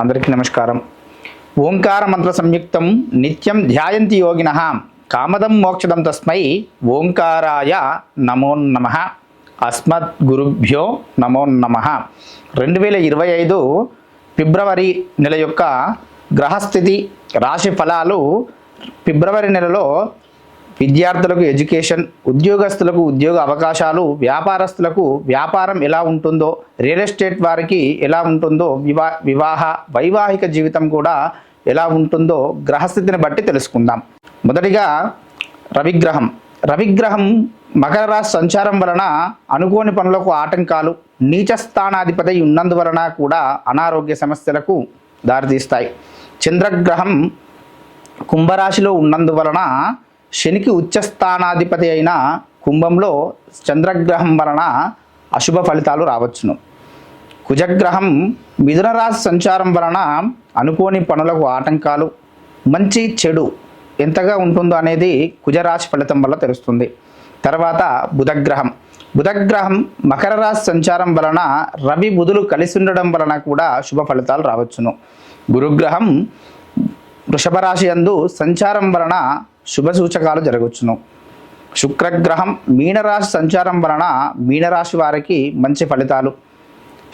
అందరికీ నమస్కారం. ఓంకార మంత్ర సంయుక్తం నిత్యం ధ్యాయంతి యోగిన కామదం మోక్షదం తస్మై ఓంకారాయ నమోన్నమ అస్మద్ గురుభ్యో నమో రెండు వేల ఇరవై ఐదు ఫిబ్రవరి నెల యొక్క గ్రహస్థితి రాశి ఫలాలు ఫిబ్రవరి నెలలో విద్యార్థులకు ఎడ్యుకేషన్ ఉద్యోగస్తులకు ఉద్యోగ అవకాశాలు వ్యాపారస్తులకు వ్యాపారం ఎలా ఉంటుందో రియల్ ఎస్టేట్ వారికి ఎలా ఉంటుందో వివా వివాహ వైవాహిక జీవితం కూడా ఎలా ఉంటుందో గ్రహస్థితిని బట్టి తెలుసుకుందాం. మొదటిగా రవిగ్రహం. రవిగ్రహం మకర రాశి సంచారం వలన అనుకోని పనులకు ఆటంకాలు నీచ స్థానాధిపతి ఉన్నందువలన కూడా అనారోగ్య సమస్యలకు దారితీస్తాయి. చంద్రగ్రహం కుంభరాశిలో ఉన్నందువలన శనికి ఉచ్చస్థానాధిపతి అయిన కుంభంలో చంద్రగ్రహం వలన అశుభ ఫలితాలు రావచ్చును. కుజగ్రహం మిథున రాశి సంచారం వలన అనుకోని పనులకు ఆటంకాలు మంచి చెడు ఎంతగా ఉంటుందో అనేది కుజరాశి ఫలితం వల్ల తెలుస్తుంది. తర్వాత బుధగ్రహం. బుధగ్రహం మకర రాశి సంచారం వలన రవి బుధులు కలిసి ఉండడం వలన కూడా శుభ ఫలితాలు రావచ్చును. గురుగ్రహం వృషభ రాశి యందు సంచారం వలన శుభ సూచకాలు జరగవచ్చును శుక్రగ్రహం మీనరాశి సంచారం వలన మీనరాశి వారికి మంచి ఫలితాలు.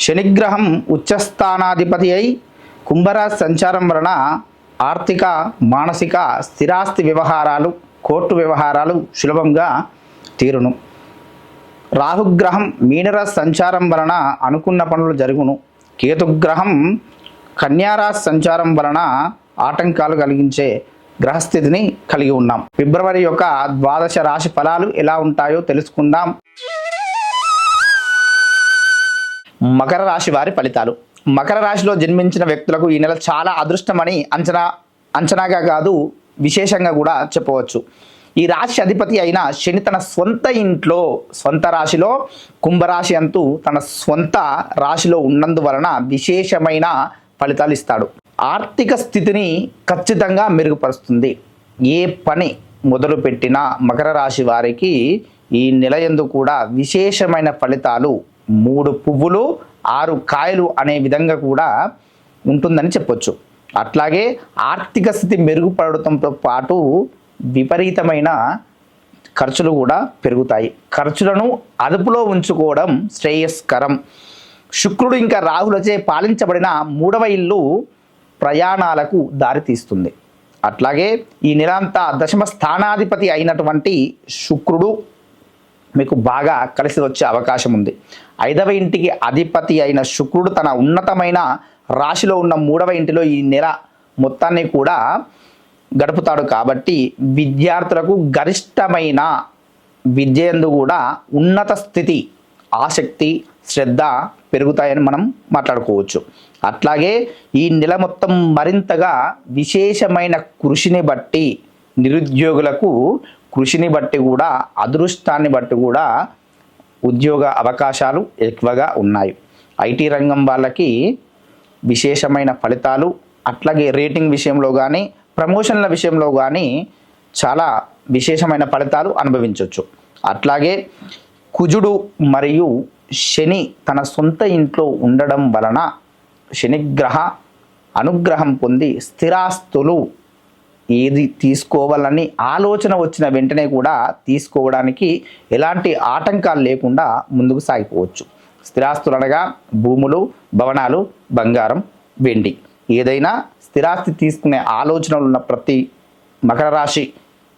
శనిగ్రహం ఉచ్చస్థానాధిపతి అయి కుంభరాశి సంచారం వలన ఆర్థిక మానసిక స్థిరాస్తి వ్యవహారాలు కోర్టు వ్యవహారాలు సులభంగా తీరును. రాహుగ్రహం మీనరాశి సంచారం వలన అనుకున్న పనులు జరుగును. కేతుగ్రహం కన్యారాశి సంచారం వలన ఆటంకాలు కలిగించే గ్రహస్థితిని కలిగి ఉన్నాం. ఫిబ్రవరి యొక్క ద్వాదశ రాశి ఫలాలు ఎలా ఉంటాయో తెలుసుకుందాం. మకర రాశి వారి ఫలితాలు. మకర రాశిలో జన్మించిన వ్యక్తులకు ఈ నెల చాలా అదృష్టమని అంచనా అంచనాగా కాదు విశేషంగా కూడా చెప్పవచ్చు. ఈ రాశి అధిపతి అయిన శని తన సొంత ఇంట్లో స్వంత రాశిలో కుంభరాశి అంటూ తన సొంత రాశిలో ఉన్నందువలన విశేషమైన ఫలితాలు ఇస్తాడు. ఆర్థిక స్థితిని ఖచ్చితంగా మెరుగుపరుస్తుంది. ఏ పని మొదలుపెట్టినా మకర రాశి వారికి ఈ నెల యందు కూడా విశేషమైన ఫలితాలు మూడు పువ్వులు ఆరు కాయలు అనే విధంగా కూడా ఉంటుందని చెప్పొచ్చు. అట్లాగే ఆర్థిక స్థితి మెరుగుపడటంతో పాటు విపరీతమైన ఖర్చులు కూడా పెరుగుతాయి. ఖర్చులను అదుపులో ఉంచుకోవడం శ్రేయస్కరం. శుక్రుడు ఇంకా రాహులచే పాలించబడిన మూడవ ఇల్లు ప్రయాణాలకు దారితీస్తుంది. అట్లాగే ఈ నిరంతా దశమ స్థానాధిపతి అయినటువంటి శుక్రుడు మీకు బాగా కలిసి వచ్చే అవకాశం ఉంది. ఐదవ ఇంటికి అధిపతి అయిన శుక్రుడు తన ఉన్నతమైన రాశిలో ఉన్న మూడవ ఇంటిలో ఈ నెల మొత్తాన్ని కూడా గడుపుతాడు కాబట్టి విద్యార్థులకు గరిష్టమైన విద్యందు కూడా ఉన్నత స్థితి ఆసక్తి శ్రద్ధ పెరుగుతాయని మనం మాట్లాడుకోవచ్చు. అట్లాగే ఈ నెల మొత్తం మరింతగా విశేషమైన కృషిని బట్టి నిరుద్యోగులకు కృషిని బట్టి కూడా అదృష్టాన్ని బట్టి కూడా ఉద్యోగ అవకాశాలు ఎక్కువగా ఉన్నాయి. ఐటీ రంగం వాళ్ళకి విశేషమైన ఫలితాలు అట్లాగే రేటింగ్ విషయంలో కానీ ప్రమోషన్ల విషయంలో కానీ చాలా విశేషమైన ఫలితాలు అనుభవించవచ్చు అట్లాగే కుజుడు మరియు శని తన సొంత ఇంట్లో ఉండడం వలన శనిగ్రహ అనుగ్రహం పొంది స్థిరాస్తులు ఏది తీసుకోవాలని ఆలోచన వచ్చిన వెంటనే కూడా తీసుకోవడానికి ఎలాంటి ఆటంకాలు లేకుండా ముందుకు సాగిపోవచ్చు. స్థిరాస్తులు అనగా భూములు భవనాలు బంగారం వెండి. ఏదైనా స్థిరాస్తి తీసుకునే ఆలోచనలు ఉన్న ప్రతి మకర రాశి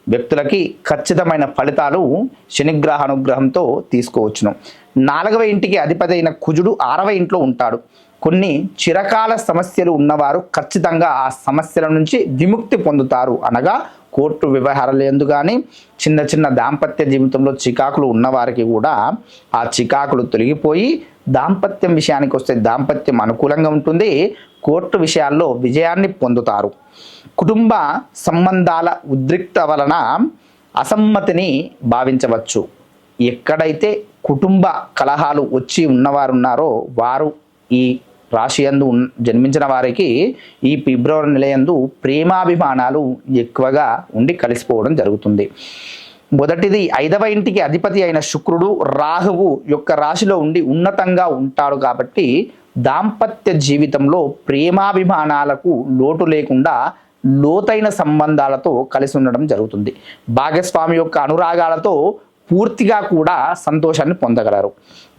వ్యక్తులకి ఖచ్చితమైన ఫలితాలు శనిగ్రహ అనుగ్రహంతో తీసుకోవచ్చును. నాలుగవ ఇంటికి అధిపతి అయిన కుజుడు ఆరవ ఇంట్లో ఉంటాడు. కొన్ని చిరకాల సమస్యలు ఉన్నవారు ఖచ్చితంగా ఆ సమస్యల నుంచి విముక్తి పొందుతారు అనగా కోర్టు వ్యవహారాలు ఎందు కానీ చిన్న చిన్న దాంపత్య జీవితంలో చికాకులు ఉన్నవారికి కూడా ఆ చికాకులు తొలగిపోయి దాంపత్యం విషయానికి వస్తే దాంపత్యం అనుకూలంగా ఉంటుంది కోర్టు విషయాల్లో విజయాన్ని పొందుతారు. కుటుంబ సంబంధాల ఉద్రిక్త వలన అసమ్మతిని భావించవచ్చు. ఎక్కడైతే కుటుంబ కలహాలు వచ్చి ఉన్నవారు ఉన్నారో వారు ఈ రాశి యందు జన్మించిన వారికి ఈ ఫిబ్రవరి నెల యందు ప్రేమాభిమానాలు ఎక్కువగా ఉండి కలిసిపోవడం జరుగుతుంది. మొదటిది ఐదవ ఇంటికి అధిపతి అయిన శుక్రుడు రాహువు యొక్క రాశిలో ఉండి ఉన్నతంగా ఉంటాడు కాబట్టి దాంపత్య జీవితంలో ప్రేమాభిమానాలకు లోటు లేకుండా లోతైన సంబంధాలతో కలిసి ఉండడం జరుగుతుంది. భాగస్వామి యొక్క అనురాగాలతో పూర్తిగా కూడా సంతోషాన్ని పొందగలరు.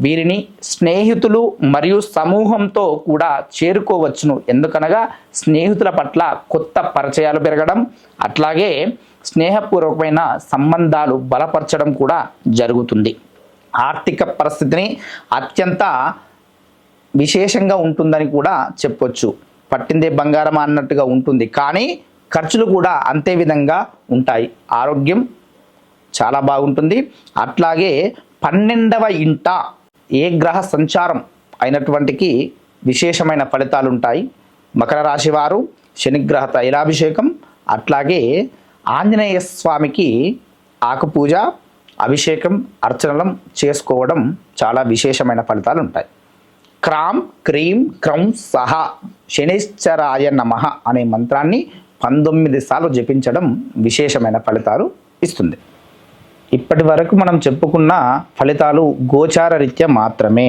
వీరిని స్నేహితులు మరియు సమూహంతో కూడా చేరుకోవచ్చును. ఎందుకనగా స్నేహితుల పట్ల కొత్త పరిచయాలు పెరగడం అట్లాగే స్నేహపూర్వకమైన సంబంధాలు బలపరచడం కూడా జరుగుతుంది. ఆర్థిక పరిస్థితిని అత్యంత విశేషంగా ఉంటుందని కూడా చెప్పొచ్చు. పట్టిందే బంగారం అన్నట్టుగా ఉంటుంది. కానీ ఖర్చులు కూడా అంతే విధంగా ఉంటాయి. ఆరోగ్యం చాలా బాగుంటుంది. అట్లాగే పన్నెండవ ఇంట ఏ గ్రహ సంచారం అయినటువంటికి విశేషమైన ఫలితాలు ఉంటాయి మకర రాశి వారు శనిగ్రహ తైలాభిషేకం అట్లాగే ఆంజనేయ స్వామికి ఆకుపూజ అభిషేకం అర్చనలం చేసుకోవడం చాలా విశేషమైన ఫలితాలు ఉంటాయి క్రామ్ క్రీం క్రౌం సహ శనిశ్చరాయ నమ అనే మంత్రాన్ని పంతొమ్మిది సార్లు జపించడం విశేషమైన ఫలితాలు ఇస్తుంది. ఇప్పటి వరకు మనం చెప్పుకున్న ఫలితాలు గోచార రీత్యా మాత్రమే.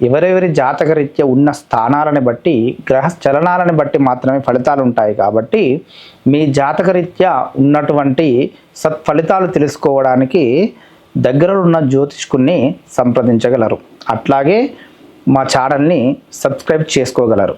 ఎవరెవరి జాతక రీత్యా ఉన్న స్థానాలను బట్టి గ్రహ చలనాలను బట్టి మాత్రమే ఫలితాలు ఉంటాయి కాబట్టి మీ జాతక రీత్యా ఉన్నటువంటి సత్ఫలితాలు తెలుసుకోవడానికి దగ్గరలో ఉన్న జ్యోతిష్కుని సంప్రదించగలరు. అట్లాగే మా ఛానల్ని సబ్స్క్రైబ్ చేసుకోగలరు.